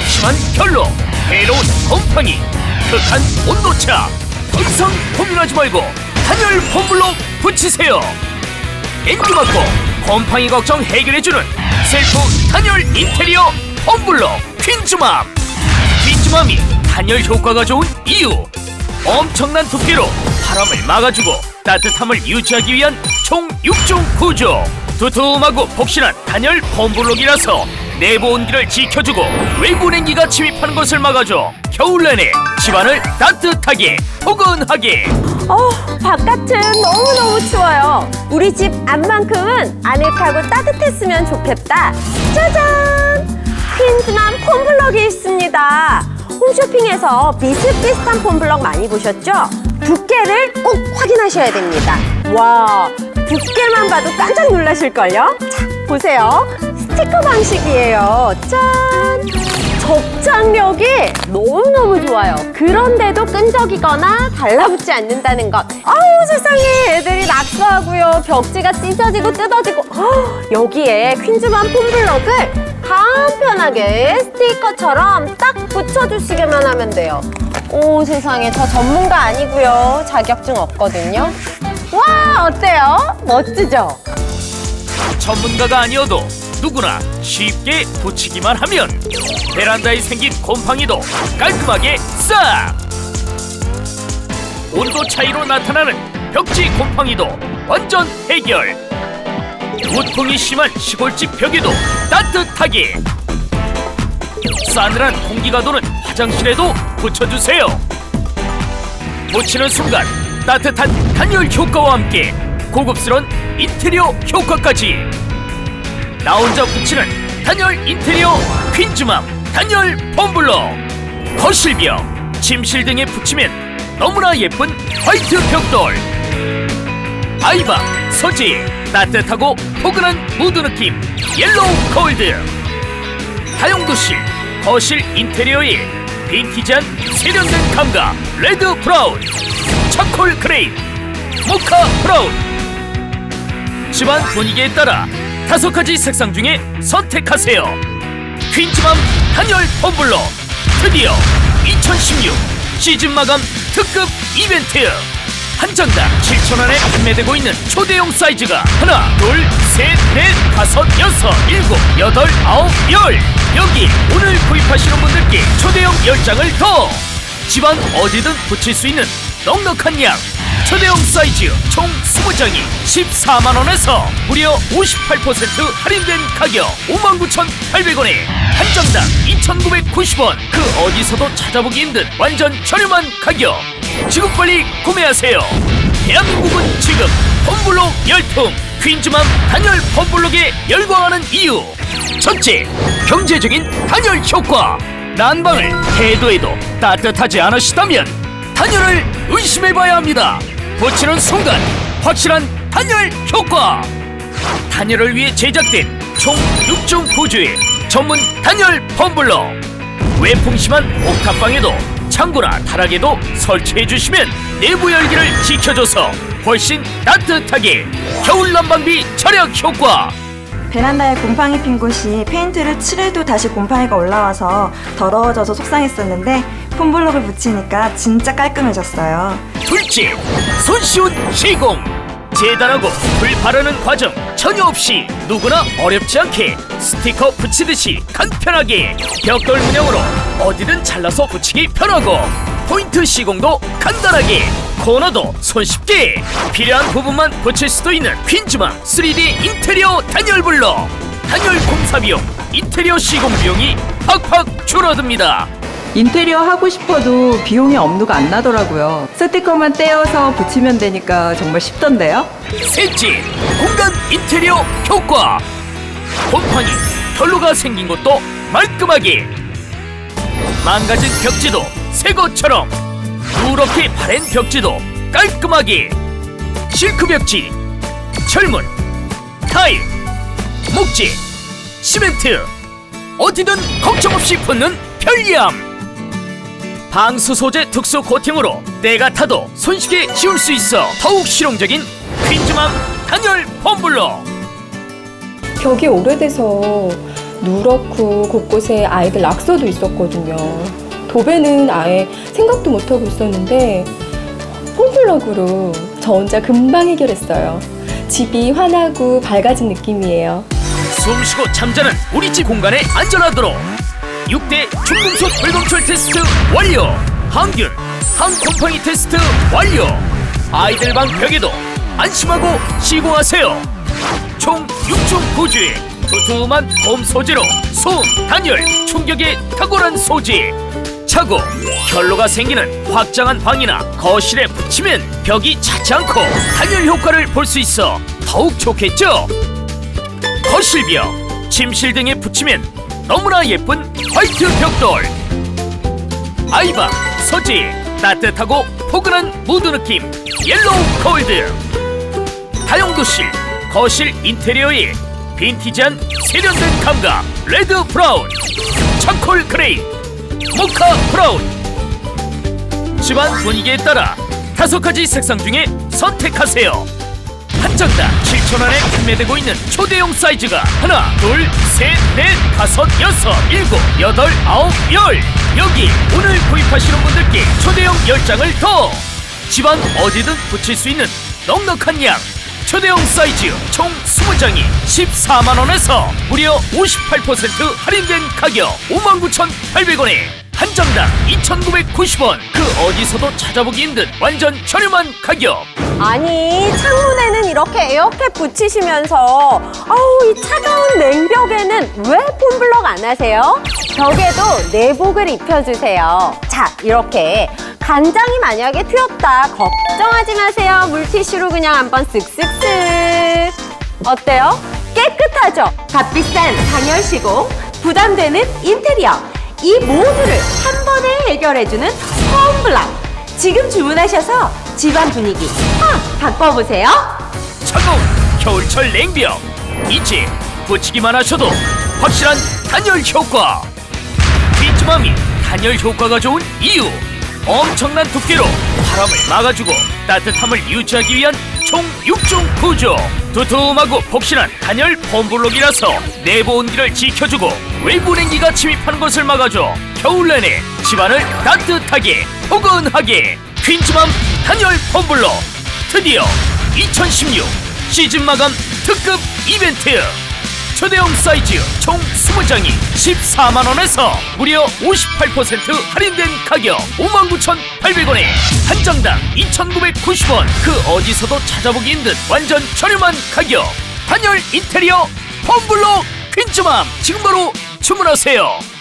극심한 결로 괴로운 곰팡이 극한 온도차. 더 이상 고민하지 말고 단열 폼블로 붙이세요. 엔지 맞고 곰팡이 걱정 해결해주는 셀프 단열 인테리어 폼블로 퀸즈맘. 퀸즈맘이 단열 효과가 좋은 이유. 엄청난 두께로 바람을 막아주고 따뜻함을 유지하기 위한 총 6종 구조. 두툼하고 폭신한 단열 폼블록이라서 내부 온기를 지켜주고 외부 냉기가 침입하는 것을 막아줘 겨울 내내 집안을 따뜻하게 포근하게 어, 바깥은 너무너무 추워요. 우리 집 안만큼은 아늑하고 따뜻했으면 좋겠다. 짜잔! 퀸즈만 폼블럭이 있습니다. 홈쇼핑에서 비슷비슷한 폼블럭 많이 보셨죠? 두께를 꼭 확인하셔야 됩니다. 와, 두께만 봐도 깜짝 놀라실걸요? 자, 보세요. 스티커 방식이에요. 짠! 접착력이 너무너무 좋아요. 그런데도 끈적이거나 달라붙지 않는다는 것. 아우 세상에 애들이 낙서하고요. 벽지가 찢어지고 뜯어지고. 헉, 여기에 퀸즈만 폼블럭을 간편하게 스티커처럼 딱 붙여주시기만 하면 돼요. 오 세상에 저 전문가 아니고요. 자격증 없거든요. 와 어때요? 멋지죠? 전문가가 아니어도 누구나 쉽게 붙이기만 하면 베란다에 생긴 곰팡이도 깔끔하게 싹! 온도 차이로 나타나는 벽지 곰팡이도 완전 해결! 무통이 심한 시골집 벽에도 따뜻하게! 싸늘한 공기가 도는 화장실에도 붙여주세요! 붙이는 순간 따뜻한 단열 효과와 함께 고급스러운 인테리어 효과까지! 나 혼자 붙이는 단열 인테리어 퀸즈맘 단열 펌블러. 거실벽 침실 등에 붙이면 너무나 예쁜 화이트 벽돌. 아이방 서재 따뜻하고 포근한 무드 느낌 옐로우 콜드. 다용도실 거실 인테리어에 빈티지한 세련된 감각 레드 브라운 차콜 그레이 모카 브라운. 집안 분위기에 따라 다섯 가지 색상 중에 선택하세요. 퀸즈맘 단열 펌블러. 드디어 2016 시즌 마감 특급 이벤트. 한 장당 7,000원에 판매되고 있는 초대형 사이즈가 하나, 둘, 셋, 넷, 다섯, 여섯, 일곱, 여덟, 아홉, 열. 여기 오늘 구입하시는 분들께 초대형 10장을 더! 집안 어디든 붙일 수 있는 넉넉한 양 초대형 사이즈 총 20장이 14만원에서 무려 58% 할인된 가격 59,800원에 한 장당 2,990원. 그 어디서도 찾아보기 힘든 완전 저렴한 가격. 지금 빨리 구매하세요. 대한민국은 지금 펌블록 열풍 퀸즈맘 단열 펌블록에 열광하는 이유. 첫째 경제적인 단열 효과. 난방을 해도 해도 따뜻하지 않으시다면 단열을 의심해봐야 합니다. 붙이는 순간 확실한 단열 효과. 단열을 위해 제작된 총 6종 구조의 전문 단열 펌블러. 외풍 심한 옥탑방에도 창고나 타락에도 설치해 주시면 내부 열기를 지켜줘서 훨씬 따뜻하게 겨울 난방비 절약 효과. 베란다에 곰팡이 핀 곳이 페인트를 칠해도 다시 곰팡이가 올라와서 더러워져서 속상했었는데 폼블록을 붙이니까 진짜 깔끔해졌어요. 둘째, 손쉬운 시공. 재단하고 불 바르는 과정 전혀 없이 누구나 어렵지 않게 스티커 붙이듯이 간편하게 벽돌 문양으로 어디든 잘라서 붙이기 편하고 포인트 시공도 간단하게 코너도 손쉽게 필요한 부분만 붙일 수도 있는 퀸즈마 3D 인테리어 단열블러 단열 공사 비용 인테리어 시공 비용이 팍팍 줄어듭니다. 인테리어 하고 싶어도 비용이 엄두가 안 나더라고요. 스티커만 떼어서 붙이면 되니까 정말 쉽던데요? 셋째, 공간 인테리어 효과. 곰팡이, 결로가 생긴 것도 말끔하게. 망가진 벽지도 새 것처럼. 누렇게 바랜 벽지도 깔끔하게. 실크 벽지, 철문, 타일, 목재, 시멘트. 어디든 걱정 없이 붙는 편리함. 방수 소재 특수 코팅으로 때가 타도 손쉽게 지울 수 있어 더욱 실용적인 퀸즈맘 단열 펌블러 벽이 오래돼서 누렇고 곳곳에 아이들 낙서도 있었거든요. 도배는 아예 생각도 못하고 있었는데 폼플러그로 저 혼자 금방 해결했어요. 집이 환하고 밝아진 느낌이에요. 숨쉬고 잠자는 우리 집 공간에 안전하도록 6대 중금속 불검출 테스트 완료. 항균 항곰팡이 테스트 완료. 아이들 방 벽에도 안심하고 시공하세요. 총 6중 구주의 두툼한 홈 소재로 소음, 단열, 충격에 탁월한 소재 차고 결로가 생기는 확장한 방이나 거실에 붙이면 벽이 차지 않고 단열 효과를 볼 수 있어 더욱 좋겠죠? 거실벽, 침실 등에 붙이면 너무나 예쁜 화이트 벽돌 아이방, 서지, 따뜻하고 포근한 무드 느낌 옐로우 콜드. 다용도실, 거실 인테리어에 빈티지한 세련된 감각 레드 브라운 차콜 그레이 모카 브라운. 집안 분위기에 따라 다섯 가지 색상 중에 선택하세요 한정당 7,000원에 판매되고 있는 초대형 사이즈가 하나, 둘, 셋, 넷, 다섯, 여섯, 일곱, 여덟, 아홉, 열. 여기 오늘 구입하시는 분들께 초대형 10장을 더. 집안 어디든 붙일 수 있는 넉넉한 양. 초대형 사이즈 총 20장이 14만원에서 무려 58% 할인된 가격 59,800원에 한정당 2,990원. 그 어디서도 찾아보기 힘든 완전 저렴한 가격 아니 창문에는 이렇게 에어캡 붙이시면서 아우 이 차가운 냉벽에는 왜 폼블럭 안 하세요? 벽에도 내복을 입혀주세요. 자 이렇게 간장이 만약에 튀었다 걱정하지 마세요. 물티슈로 그냥 한번 쓱쓱쓱 어때요? 깨끗하죠? 값비싼 단열 시공 부담되는 인테리어 이 모두를 한 번에 해결해주는 폼블럭 지금 주문하셔서 집안 분위기. 확 바꿔보세요. 차가운 겨울철 냉벽 이제 붙이기만 하셔도 확실한 단열 효과. 빈츠맘이 단열 효과가 좋은 이유. 엄청난 두께로 바람을 막아주고 따뜻함을 유지하기 위한 총 6중 구조. 두툼하고 폭신한 단열 폼블록이라서 내부 온기를 지켜주고 외부 냉기가 침입하는 것을 막아줘 겨울 내내 집안을 따뜻하게 포근하게 퀸즈맘 단열 폼블록 드디어 2016 시즌 마감 특급 이벤트. 초대형 사이즈 총 20장이 14만원에서 무려 58% 할인된 가격 59,800원에 한정당 2,990원. 그 어디서도 찾아보기 힘든 완전 저렴한 가격. 단열 인테리어 펌블록 퀸즈맘 지금 바로 주문하세요